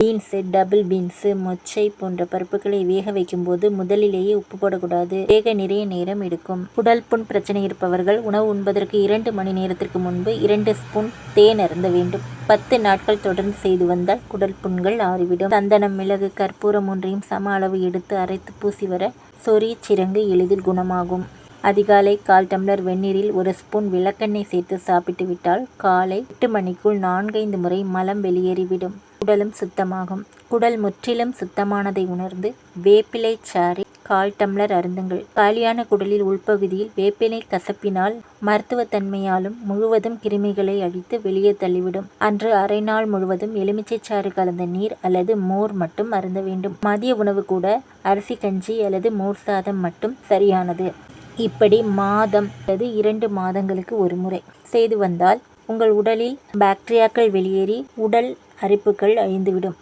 Beans double beans மொச்சை போன்ற பருப்புகளை வேக வைக்கும்போது முதலிலேயே உப்பு போடக்கூடாது. வேக நிறைய நேரம் எடுக்கும். குடல் புண் பிரச்சனை இருப்பவர்கள் உணவு உண்பதற்கு இரண்டு மணி நேரத்திற்கு முன்பு இரண்டு ஸ்பூன் தேன் அருந்த வேண்டும். பத்து நாட்கள் தொடர்ந்து செய்து வந்தால் குடல் புண்கள் ஆறிவிடும். சந்தனம் மிளகு கற்பூரம் ஒன்றையும் சம அளவு எடுத்து அரைத்து பூசி வர சொறி சிறங்கு எளிதில் குணமாகும். அதிகாலை கால் டம்ளர் வெந்நீரில் ஒரு ஸ்பூன் விளக்கெண்ணெய் சேர்த்து சாப்பிட்டு விட்டால் காலை எட்டு மணிக்குள் நான்கைந்து முறை மலம் வெளியேறிவிடும். குடலும் சுத்தமாகும். குடல் முற்றிலும் சுத்தமானதை உணர்ந்து வேப்பிலை சாறை கால் டம்ளர் அருந்துங்கள். காலியான குடலில் உள்பகுதியில் வேப்பிலை கசப்பினால் மருத்துவத்தன்மையாலும் முழுவதும் கிருமிகளை அழித்து வெளியே தள்ளிவிடும். அன்று அரை நாள் முழுவதும் எலுமிச்சை சாறு கலந்த நீர் அல்லது மோர் மட்டும் அருந்த வேண்டும். மதிய உணவு கூட அரிசி கஞ்சி அல்லது மோர் சாதம் மட்டும் சரியானது. இப்படி மாதம் அல்லது இரண்டு மாதங்களுக்கு ஒரு முறை செய்து வந்தால் உங்கள் உடலில் பாக்டீரியாக்கள் வெளியேறி உடல் அரிப்புகள் அழிந்துவிடும்.